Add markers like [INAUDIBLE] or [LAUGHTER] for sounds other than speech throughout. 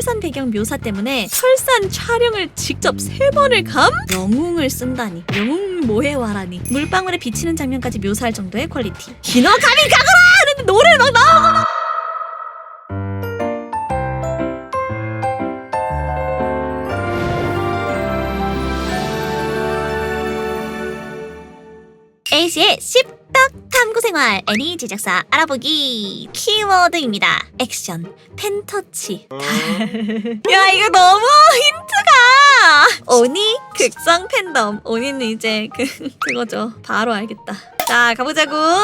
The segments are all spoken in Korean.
설산 배경 묘사 때문에 설산 촬영을 직접 세 번을 감? 영웅을 쓴다니. 영웅 뭐해 와라니. 물방울에 비치는 장면까지 묘사할 정도의 퀄리티. 기너 감히 가거라! 하는데 노래를 막 나오고 A씨의 씹덕 탐구생활 애니 제작사 알아보기 키워드입니다. 액션, 펜터치. [LAUGHS] 야 이거 너무 힌트가. 오니 극성 팬덤. 오니는 이제 그 [LAUGHS] 그거죠. 바로 알겠다. 자 가보자고. 우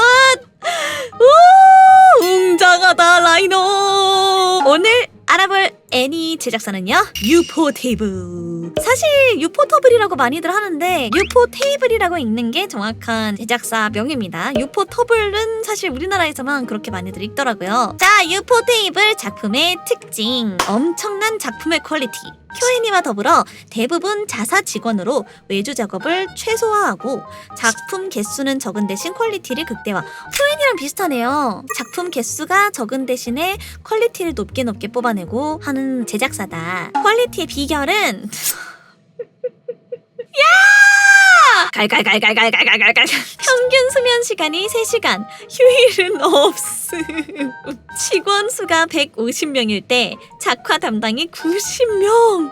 웅장하다 라이노. 오늘 알아볼 애니 제작사는요 유포 테이블. 사실 유포 터블이라고 많이들 하는데 유포 테이블이라고 읽는 게 정확한 제작사 명입니다. 유포 터블은 사실 우리나라에서만 그렇게 많이들 읽더라고요. 자 유포 테이블 작품의 특징. 엄청난 작품의 퀄리티. 큐애니와 더불어 대부분 자사 직원으로 외주 작업을 최소화하고 작품 개수는 적은 대신 퀄리티를 극대화. 큐애니랑 비슷하네요. 작품 개수가 적은 대신에 퀄리티를 높게 높게 뽑아내고 하는 제작사다. 퀄리티의 비결은 [LAUGHS] 야! 갈갈갈갈갈갈갈갈 평균 수면 시간이 3시간, 휴일은 없음. 직원 수가 150명일 때 작화 담당이 90명.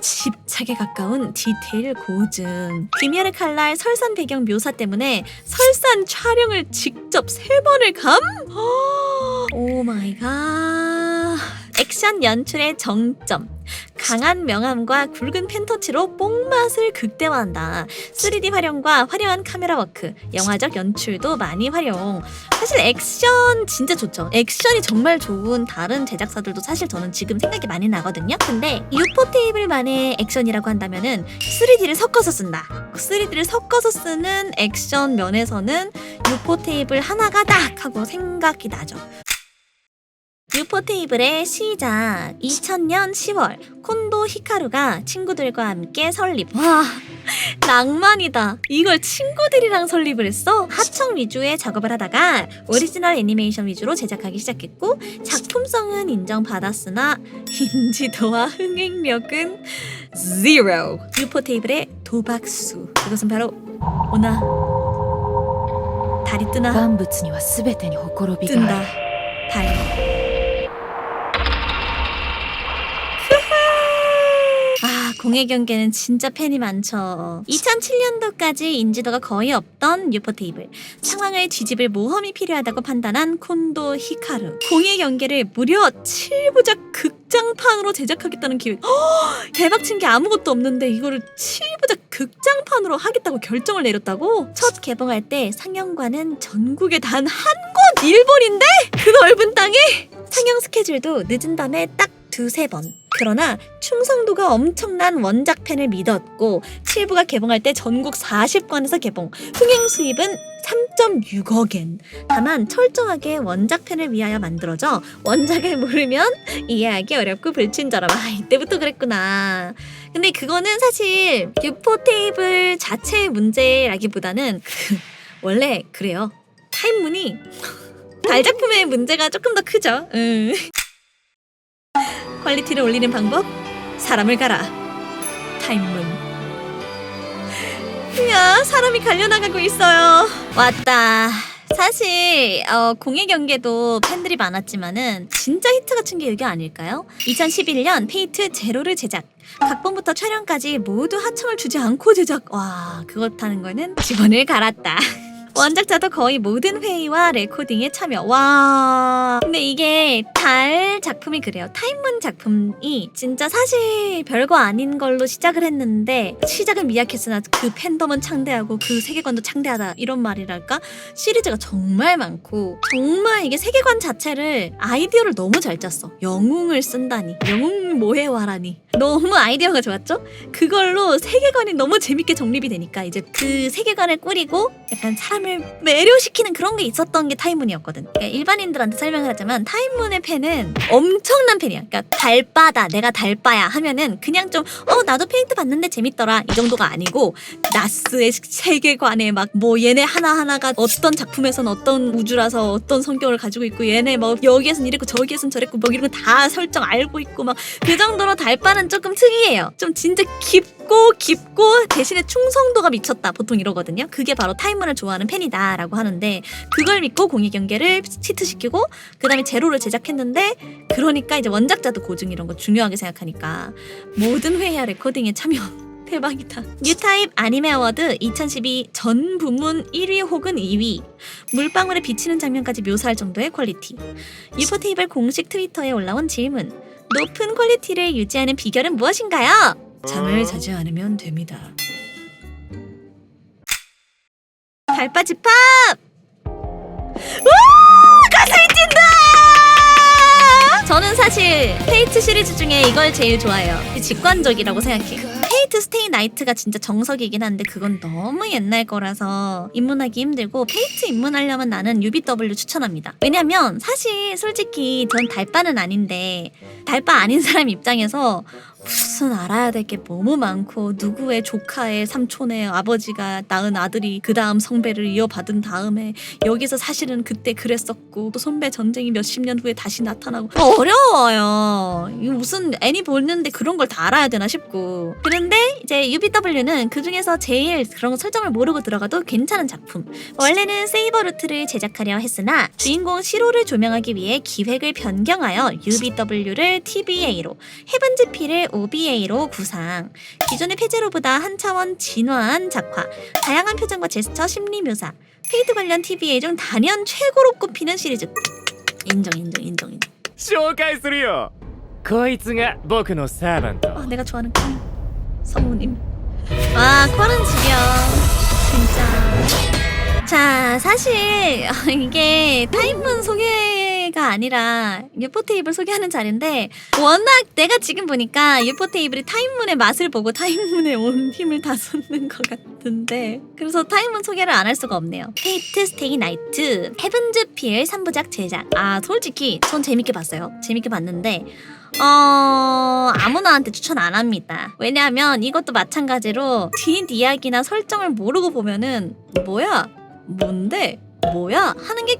집착에 가까운 디테일 고증. 김열의 칼날 설산 배경 묘사 때문에 설산 촬영을 직접 세 번을 감? [GASPS] 오 마이 갓. 액션 연출의 정점. 강한 명암과 굵은 펜터치로 뽕맛을 극대화한다. 3D 활용과 화려한 카메라 워크, 영화적 연출도 많이 활용. 사실 액션 진짜 좋죠. 액션이 정말 좋은 다른 제작사들도 사실 저는 지금 생각이 많이 나거든요. 근데 유포 테이블만의 액션이라고 한다면은 3D를 섞어서 쓴다. 3D를 섞어서 쓰는 액션 면에서는 유포 테이블 하나가 딱 하고 생각이 나죠. 유포 테이블의 시작 2000년 10월 콘도 히카루가 친구들과 함께 설립 와 낭만이다 이걸 친구들이랑 설립을 했어 하청 위주의 작업을 하다가 오리지널 애니메이션 위주로 제작하기 시작했고 작품성은 인정받았으나 인지도와 흥행력은 zero 유포 테이블의 도박수 이것은 바로 오나 달이 뜨나 万物には全てにほころびが 뜬다 ある 달 아, 공예 경계는 진짜 팬이 많죠. 2007년도까지 인지도가 거의 없던 유포 테이블. 상황을 뒤집을 모험이 필요하다고 판단한 콘도 히카루. 공예 경계를 무려 7부작 극장판으로 제작하겠다는 기획. 허, 대박 친 게 아무것도 없는데 이거를 7부작 극장판으로 하겠다고 결정을 내렸다고? 첫 개봉할 때 상영관은 전국에 단 한 곳 일본인데 그 넓은 땅에 상영 스케줄도 늦은 밤에 딱 두세 번. 그러나 충성도가 엄청난 원작 팬을 믿었고 7부가 개봉할 때 전국 40관에서 개봉. 흥행 수입은 3.6억엔. 다만 철저하게 원작 팬을 위하여 만들어져 원작을 모르면 이해하기 어렵고 불친절함. 아 이때부터 그랬구나. 근데 그거는 사실 유포 테이블 자체의 문제라기보다는 그 [LAUGHS] 원래 그래요. 타임문이 [LAUGHS] 달 작품의 문제가 조금 더 크죠. 음. 퀄리티를 올리는 방법? 사람을 가라. 타임문. 야, 사람이 갈려나가고 있어요. 왔다. 사실 어, 공예 경계도 팬들이 많았지만은 진짜 히트가 친게 이게 아닐까요? 2011년 페이트 제로를 제작. 각본부터 촬영까지 모두 하청을 주지 않고 제작. 와, 그렇다는 거는 직원을 갈았다. [LAUGHS] 원작자도 거의 모든 회의와 레코딩에 참여. 와. 근데 이게 달 작품이 그래요. 타임문 작품이 진짜 사실 별거 아닌 걸로 시작을 했는데 시작은 미약했으나 그 팬덤은 창대하고 그 세계관도 창대하다 이런 말이랄까? 시리즈가 정말 많고 정말 이게 세계관 자체를 아이디어를 너무 잘 짰어. 영웅을 쓴다니. 영웅 뭐해 와라니. 너무 아이디어가 좋았죠? 그걸로 세계관이 너무 재밌게 정립이 되니까 이제 그 세계관을 꾸리고 약간 사람 을 매료시키는 그런 게 있었던 게 타임문이었거든. 그러니까 일반인들한테 설명을 하자면 타임문의 팬은 엄청난 팬이야. 그러니까 달바다 내가 달바야 하면은 그냥 좀 어 나도 페인트 봤는데 재밌더라 이 정도가 아니고 나스의 세계관에 막 뭐 얘네 하나 하나가 어떤 작품에선 어떤 우주라서 어떤 성격을 가지고 있고 얘네 뭐 여기에선 이랬고 저기에선 저랬고 뭐 이런 거 다 설정 알고 있고 막 그 정도로 달바는 조금 특이해요 좀 진짜 깊 고 깊고 대신에 충성도가 미쳤다 보통 이러거든요 그게 바로 타임문을 좋아하는 팬이다라고 하는데 그걸 믿고 공익 경계를 치트시키고 그 다음에 제로를 제작했는데 그러니까 이제 원작자도 고증 이런 거 중요하게 생각하니까 모든 회의와 레코딩에 참여 [LAUGHS] 대박이다. 뉴타입 아니메 어워드 2012 전 부문 1위 혹은 2위. 물방울에 비치는 장면까지 묘사할 정도의 퀄리티. 유포 테이블 공식 트위터에 올라온 질문. 높은 퀄리티를 유지하는 비결은 무엇인가요? 잠을 자지 않으면 됩니다. 달빠지팝! 우! 가슴이 뛴다! 저는 사실 페이트 시리즈 중에 이걸 제일 좋아해요. 직관적이라고 생각해. 페이트 스테이 나이트가 진짜 정석이긴 한데 그건 너무 옛날 거라서 입문하기 힘들고 페이트 입문하려면 나는 UBW 추천합니다. 왜냐면 사실 솔직히 전 달바는 아닌데 달바 아닌 사람 입장에서 무슨 알아야 될 게 너무 많고 누구의 조카의 삼촌의 아버지가 낳은 아들이 그 다음 성배를 이어받은 다음에 여기서 사실은 그때 그랬었고 또 선배 전쟁이 몇십 년 후에 다시 나타나고 어려워요. 이거 무슨 애니 보는데 그런 걸 다 알아야 되나 싶고 그런데 이제 UBW는 그 중에서 제일 그런 거 설정을 모르고 들어가도 괜찮은 작품. 원래는 세이버 루트를 제작하려 했으나 주인공 시로를 조명하기 위해 기획을 변경하여 UBW를 TBA로 헤븐즈 P를 OBA로 구상. 기존의 페제로보다 한 차원 진화한 작화, 다양한 표정과 제스처, 심리 묘사, 페이트 관련 TBA 중 단연 최고로 꼽히는 시리즈. 인정, 인정, 인정, 인정. 紹介するよこいつが僕のサーバント 아, 내가 좋아하는 퀸 성우님. 아, 퀄은 지려. 진짜. 자, 사실 [LAUGHS] 이게 타임문 소개 가 아니라 유포 테이블 소개하는 자리인데 워낙 내가 지금 보니까 유포 테이블이 타임문의 맛을 보고 타임문에 온 힘을 다 쏟는 것 같은데 그래서 타임문 소개를 안 할 수가 없네요. 페이트 스테이 나이트 헤븐즈 필 3부작 제작. 아, 솔직히 전 재밌게 봤어요. 재밌게 봤는데 어 아무나한테 추천 안 합니다. 왜냐하면 이것도 마찬가지로 뒷 이야기나 설정을 모르고 보면은 뭐야 뭔데 뭐야 하는 게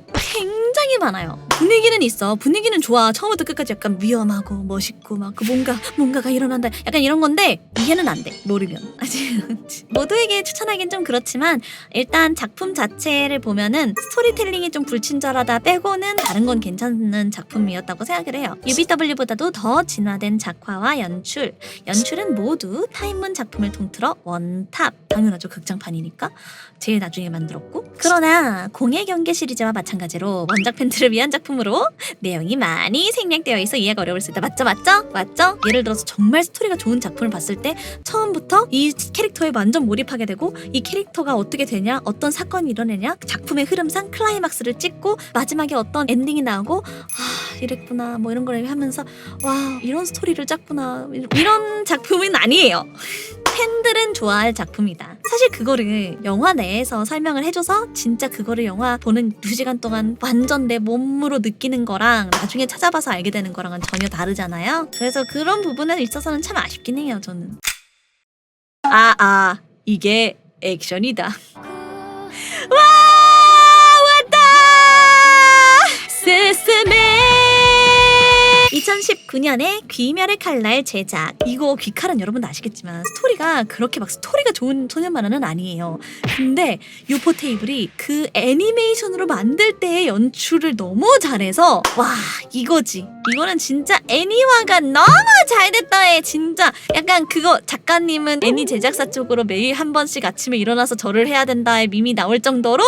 굉장히 많아요. 분위기는 있어. 분위기는 좋아. 처음부터 끝까지 약간 위험하고 멋있고 막 그 뭔가 뭔가가 일어난다. 약간 이런 건데 이해는 안 돼. 모르면 [LAUGHS] 모두에게 추천하긴 좀 그렇지만 일단 작품 자체를 보면은 스토리텔링이 좀 불친절하다 빼고는 다른 건 괜찮은 작품이었다고 생각을 해요. UBW보다도 더 진화된 작화와 연출. 연출은 모두 타임문 작품을 통틀어 원탑. 당연하죠. 극장판이니까. 제일 나중에 만들었고. 그러나 공예 경계 시리즈와 마찬가지로 원작 팬들을 위한 작품으로 내용이 많이 생략되어 있어 이해가 어려울 수 있다. 맞죠? 맞죠? 맞죠? 예를 들어서 정말 스토리가 좋은 작품을 봤을 때 처음부터 이 캐릭터에 완전 몰입하게 되고 이 캐릭터가 어떻게 되냐, 어떤 사건이 일어나냐, 작품의 흐름상 클라이막스를 찍고 마지막에 어떤 엔딩이 나오고 아 이랬구나 뭐 이런 걸 하면서 와 이런 스토리를 짰구나 이런 작품은 아니에요. 팬들은 좋아할 작품이다. 사실 그거를 영화 내에서 설명을 해줘서 진짜 그거를 영화 보는 두 시간 동안 완전 내 몸으로 느끼는 거랑 나중에 찾아봐서 알게 되는 거랑은 전혀 다르잖아요. 그래서 그런 부분에 있어서는 참 아쉽긴 해요, 저는. 아, 아, 이게 액션이다. [LAUGHS] 와, 왔다! 스스메! 2019년에 귀멸의 칼날 제작. 이거 귀칼은 여러분 아시겠지만 스토리가 그렇게 막 스토리가 좋은 소년 만화는 아니에요. 근데 유포 테이블이 그 애니메이션으로 만들 때의 연출을 너무 잘해서 와 이거지. 이거는 진짜 애니화가 너무 잘 됐다에 진짜 약간 그거 작가님은 애니 제작사 쪽으로 매일 한 번씩 아침에 일어나서 절을 해야 된다의 밈이 나올 정도로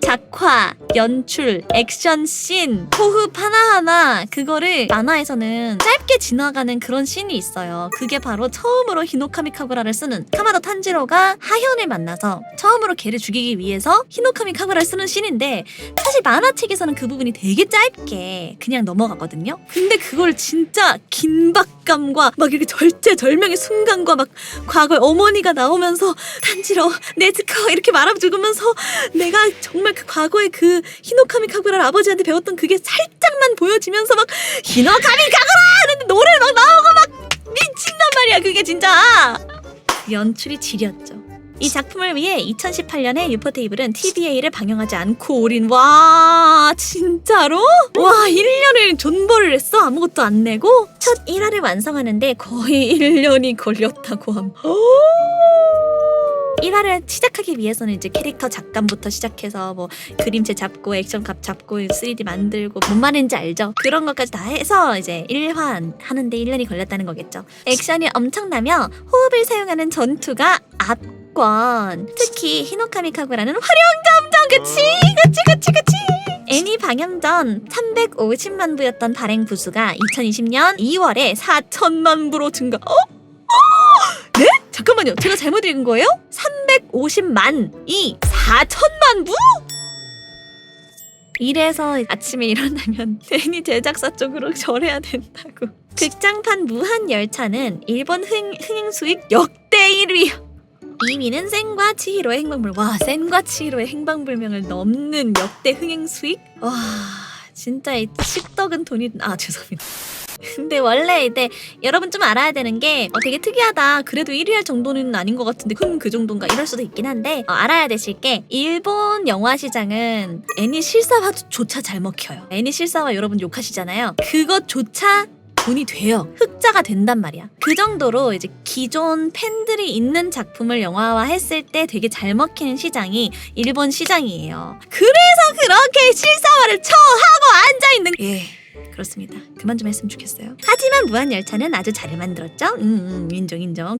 작화, 연출, 액션 씬, 호흡 하나하나 그거를 만화에서는 짧게 지나가는 그런 씬이 있어요. 그게 바로 처음으로 히노카미 카구라를 쓰는 카마도 탄지로가 하현을 만나서 처음으로 걔를 죽이기 위해서 히노카미 카구라를 쓰는 씬인데 사실 만화책에서는 그 부분이 되게 짧게 그냥 넘어가거든요. 근데 그걸 진짜 긴박감 직감과 막 이렇게 절제절명의 순간과 막 과거에 어머니가 나오면서 간지러워 네즈커 이렇게 말아주면서 내가 정말 그 과거에 그 히노카미 카구라를 아버지한테 배웠던 그게 살짝만 보여지면서 막 히노카미 카구라 하는데 노래 막 나오고 막 미친단 말이야 그게 진짜 연출이 지렸죠. 이 작품을 위해 2018년에 유포테이블은 TBA를 방영하지 않고 올인 와 진짜로? 와 1년을 존버를 했어 아무것도 안 내고 첫 1화를 완성하는데 거의 1년이 걸렸다고 함 1화를 시작하기 위해서는 이제 캐릭터 작감부터 시작해서 뭐 그림체 잡고 액션 값 잡고 3D 만들고 뭔 말인지 알죠? 그런 것까지 다 해서 이제 1화 하는데 1년이 걸렸다는 거겠죠. 액션이 엄청나며 호흡을 사용하는 전투가 압권. 특히 히노카미 카구라는 화려한 감정 그치? 그치 그치 그치. 애니 방영 전 350만 부였던 발행 부수가 2020년 2월에 4천만 부로 증가. 어? 네? 잠깐만요. 제가 잘못 읽은 거예요? 350만이 4천만 부? 이래서 아침에 일어나면 [LAUGHS] 애니 제작사 쪽으로 절해야 된다고. 극장판 무한 열차는 일본 흥, 흥행 수익 역대 1위. 2위는 센과 치히로의 행방불. 와, 센과 치히로의 행방불명을 넘는 역대 흥행 수익? 와, 진짜 이 식덕은 돈이 아 죄송합니다. [LAUGHS] 근데 원래 이제 여러분 좀 알아야 되는 게 어, 되게 특이하다. 그래도 1위 할 정도는 아닌 것 같은데 흠 그 정도인가 이럴 수도 있긴 한데 어, 알아야 되실 게 일본 영화 시장은 애니 실사화조차 잘 먹혀요. 애니 실사화 여러분 욕하시잖아요. 그것조차 돈이 돼요. 흑자가 된단 말이야. 그 정도로 이제 기존 팬들이 있는 작품을 영화화 했을 때 되게 잘 먹히는 시장이 일본 시장이에요. 그래서 그렇게 실사화를 처하고 앉아 있는 예. 그렇습니다. 그만 좀 했으면 좋겠어요. 하지만 무한열차는 아주 잘 만들었죠? 음, 음 인정 인정.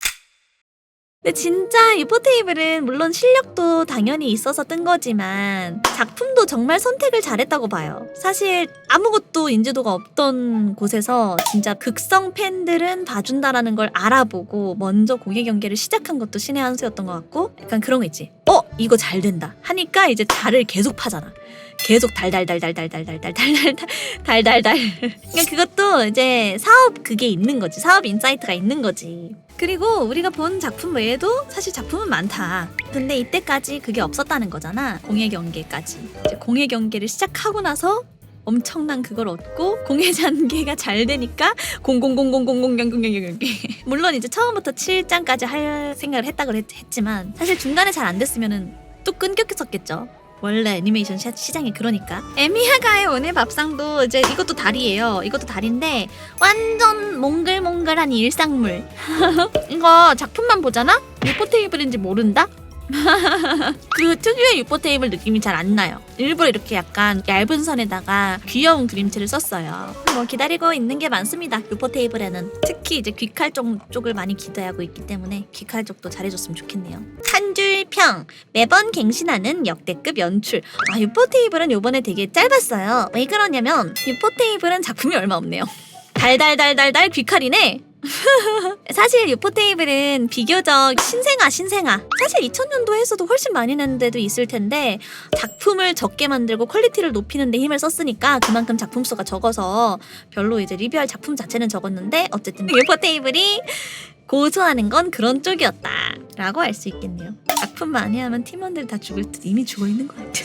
근데 진짜 유포테이블은 물론 실력도 당연히 있어서 뜬 거지만 작품도 정말 선택을 잘했다고 봐요. 사실 아무것도 인지도가 없던 곳에서 진짜 극성 팬들은 봐준다라는 걸 알아보고 먼저 공예 경기를 시작한 것도 신의 한 수였던 것 같고 약간 그런 거 있지. 어 이거 잘 된다 하니까 이제 달을 계속 파잖아. 계속 달달달달달달달달달달 달달달. 그러니까 그것도 이제 사업 그게 있는 거지. 사업 인사이트가 있는 거지. 그리고 우리가 본 작품 외에도 사실 작품은 많다. 근데 이때까지 그게 없었다는 거잖아. 공예 경기까지. 이제 공예 경기를 시작하고 나서 엄청난 그걸 얻고 공예 전개가 잘 되니까 공공공공공공경경경경경 물론 이제 처음부터 7장까지 할 생각을 했다고 했, 했지만 사실 중간에 잘 안 됐으면은 또 끊겼겠었겠죠. 원래 애니메이션 시, 시장이 그러니까 에미야가의 오늘 밥상도 이제 이것도 달이에요 이것도 달인데 완전 몽글몽글한 일상물 [LAUGHS] 이거 작품만 보잖아? 유포 테이블인지 모른다? [LAUGHS] 그 특유의 유포 테이블 느낌이 잘 안 나요. 일부러 이렇게 약간 얇은 선에다가 귀여운 그림체를 썼어요. 뭐 기다리고 있는 게 많습니다. 유포 테이블에는 특히 이제 귀칼 쪽, 쪽을 많이 기대하고 있기 때문에 귀칼 쪽도 잘해줬으면 좋겠네요. 한 줄 평 매번 갱신하는 역대급 연출. 아 유포 테이블은 요번에 되게 짧았어요. 왜 그러냐면 유포 테이블은 작품이 얼마 없네요. [LAUGHS] 달달달달달 귀칼이네. 사실 유포 테이블은 비교적 신생아 신생아. 사실 2000년도에서도 훨씬 많이 낸 데도 있을 텐데 작품을 적게 만들고 퀄리티를 높이는 데 힘을 썼으니까 그만큼 작품 수가 적어서 별로 이제 리뷰할 작품 자체는 적었는데 어쨌든 유포 테이블이 고소하는 건 그런 쪽이었다 라고 할수 있겠네요. 작품 많이 하면 팀원들 다 죽을 듯. 이미 죽어 있는 것 같아